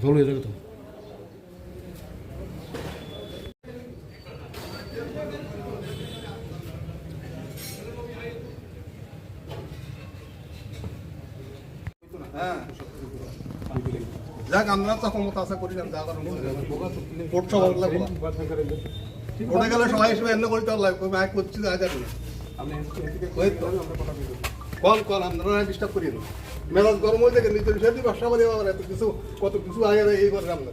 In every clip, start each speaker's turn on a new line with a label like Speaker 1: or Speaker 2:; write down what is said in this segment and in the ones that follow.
Speaker 1: ঝোল হয়ে
Speaker 2: হ্যাঁ, যাক, আমরা তো ক্ষমতা আছে, করি না কোর্ট সবার লাগবে গেলে সবাই হিসেবে এমনি করি তো লাগবে আমি করছি তো। কল কল আমরা ডিস্টার্ব করি না মেজাজ গরম হয়ে থাকে, নিজের সেদি ব্যবসা বাড়ি আবার এত কিছু, কত কিছু আগে এই করে আমরা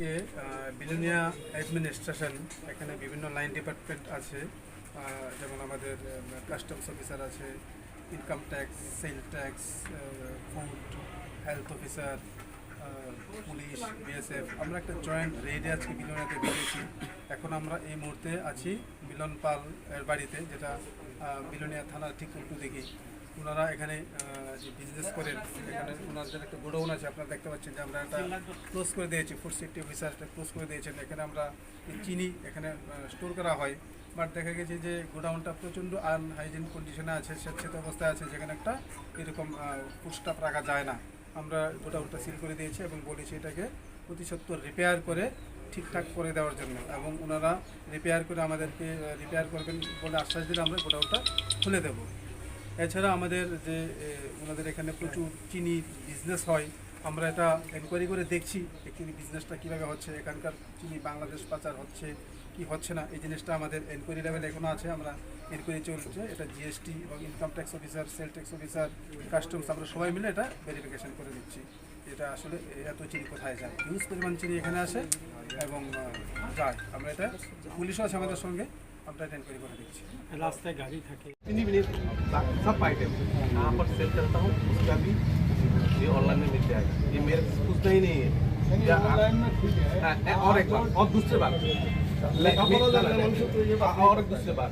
Speaker 3: যে বিলোনিয়া অ্যাডমিনিস্ট্রেশন এখানে বিভিন্ন লাইন ডিপার্টমেন্ট আছে যেমন আমাদের কাস্টমস অফিসার আছে income tax sale tax food health officer police BSF আমরা একটা জয়েন্ট রেডে আজকে বিলোনিয়াতে বেরিয়েছি। এখন আমরা এই মুহূর্তে আছি মিলন পাল এর বাড়িতে যেটা আহ, বিলোনিয়া থানার ঠিক উল্টো দিকে। ওনারা এখানে যে বিজনেস করেন এখানে ওনাদের একটা গোডাউন আছে আপনারা দেখতে পাচ্ছেন যে আমরা একটা ক্লোজ করে দিয়েছি ফুড সেফটি অফিসার একটা ক্লোজ করে দিয়েছেন। এখানে আমরা চিনি এখানে স্টোর করা হয়। বাট দেখা গেছে যে গোডাউনটা প্রচণ্ড আনহাইজিন কন্ডিশনে আছে স্বেচ্ছিত অবস্থায় আছে যেখানে একটা এরকম ফুড স্টাফ রাখা যায় না। আমরা গোটা গোডাউনটা সিল করে দিয়েছি এবং বলেছি এটাকে অতি রিপেয়ার করে ঠিকঠাক করে দেওয়ার জন্য এবং ওনারা রিপেয়ার করে আমাদেরকে রিপেয়ার করবেন বলে আশ্বাস দিলে আমরা গোডাউনটা খুলে দেবো। এছাড়া আমাদের যে ওনাদের এখানে প্রচুর চিনি বিজনেস হয়। আমরা এটা এনকোয়ারি করে দেখছি চিনি বিজনেসটা কীভাবে হচ্ছে এখানকার চিনি বাংলাদেশ পাচার হচ্ছে কি হচ্ছে না এই জিনিসটা আমাদের এনকোয়ারি লেভেলে এখনও আছে আমরা এনকোয়ারি চলছে এটা জিএসটি এবং income tax officer sales tax officer customs আমরা সবাই মিলে এটা ভেরিফিকেশন করে দিচ্ছি এটা আসলে এত চিনি কোথায় যায় হিউজ পরিমাণ চিনি এখানে আসে এবং আহ, যায় আমরা এটা পুলিশও আছে আমাদের সঙ্গে আমরা এটা এনকোয়ারি করে দিচ্ছি
Speaker 1: রাস্তায় গাড়ি থাকে
Speaker 4: चीनी भी नहीं सब आइटम कहाँ पर सेल करता हूँ उसका भी ये ऑनलाइन में मिल जाएगा ये मेरे से पूछना ही नहीं है या हाँ, और एक बात और दूसरे बात मैं- मैं- और एक दूसरे बात